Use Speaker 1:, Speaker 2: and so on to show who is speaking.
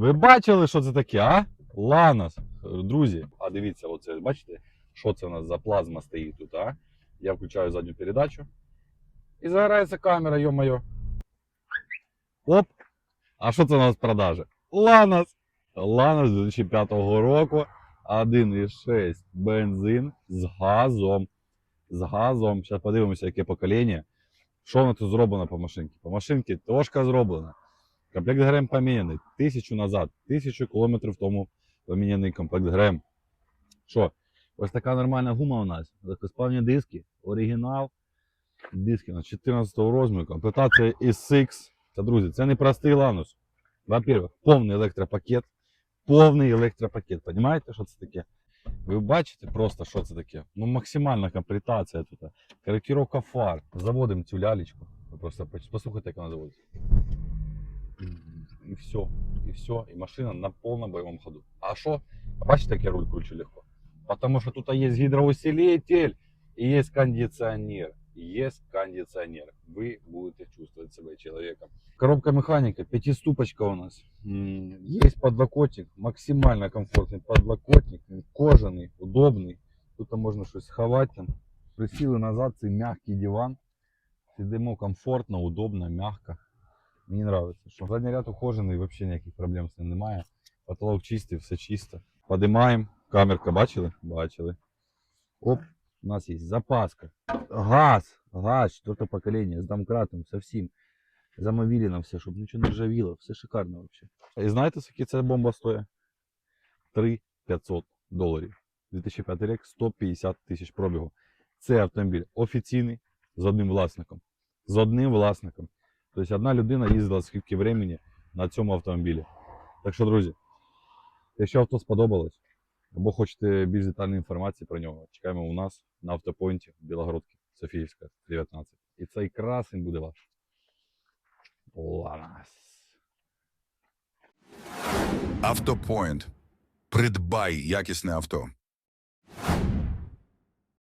Speaker 1: Ви бачили, що це таке, а? Ланос. Друзі, а дивіться, оце, бачите, що це у нас за плазма стоїть тут, а? Я включаю задню передачу. І загорається камера, йо-моє. Оп. А що це у нас в продажі? Ланос. Ланос 2005 року. 1,6 бензин з газом. З газом. Зараз подивимося, яке покоління. Що воно тут зроблено по машинці? По машинці трошка зроблена. Комплект ГРМ поміняний. Тисячу назад, тисячу кілометрів тому поміняний комплект ГРМ. Що? Ось така нормальна гума у нас. Легкосплавні диски, оригінал. Диски на 14 розміру, комплектація SX. Це, друзі, це не простий ланус. Во-первых, повний електропакет. Повний електропакет. Понимаєте, що це таке? Ви бачите просто, що це таке? Ну, максимальна комплектація тут. Корректировка фар. Заводимо цю лялечку. Ви просто послухайте, як вона заводиться. І все. І все. І машина на повному бойовому ходу. А що? А Бачите, як я руль кручу легко? Потому что тут есть гидроусилитель и есть кондиционер. Есть кондиционер. Вы будете чувствовать себя человеком. Коробка механика, пятиступочка у нас. М, Есть подлокотник, максимально комфортный подлокотник, кожаный, удобный. Тут можно что-то сховать там. Присіли назад, це мягкий диван. Сидимо комфортно, удобно, мягко. Мені нравится, що задній ряд ухожений, взагалі ніяких проблем з ним немає. Потолок чистий, все чисто. Подимаємо. Камерка бачили? Бачили. Оп, у нас є запаска. Газ, газ, четверте покоління, з домкратом, со всім. Замовили все, щоб нічого не ржавіло, все шикарно вообще. І знаєте, скільки ця бомба стоїть? 3 500 доларів. 2005 рік 150 тисяч пробігу. Це автомобіль офіційний з одним власником. З одним власником. Тобто одна людина їздила скільки времени на цьому автомобілі. Так що, друзі, якщо авто сподобалось, або хочете більш детальної інформації про нього, чекаємо у нас на автопойнті в Білогородці, Софіївська, 19. І цей красень буде ваш. Ланас.
Speaker 2: Автопоінт. Придбай якісне авто.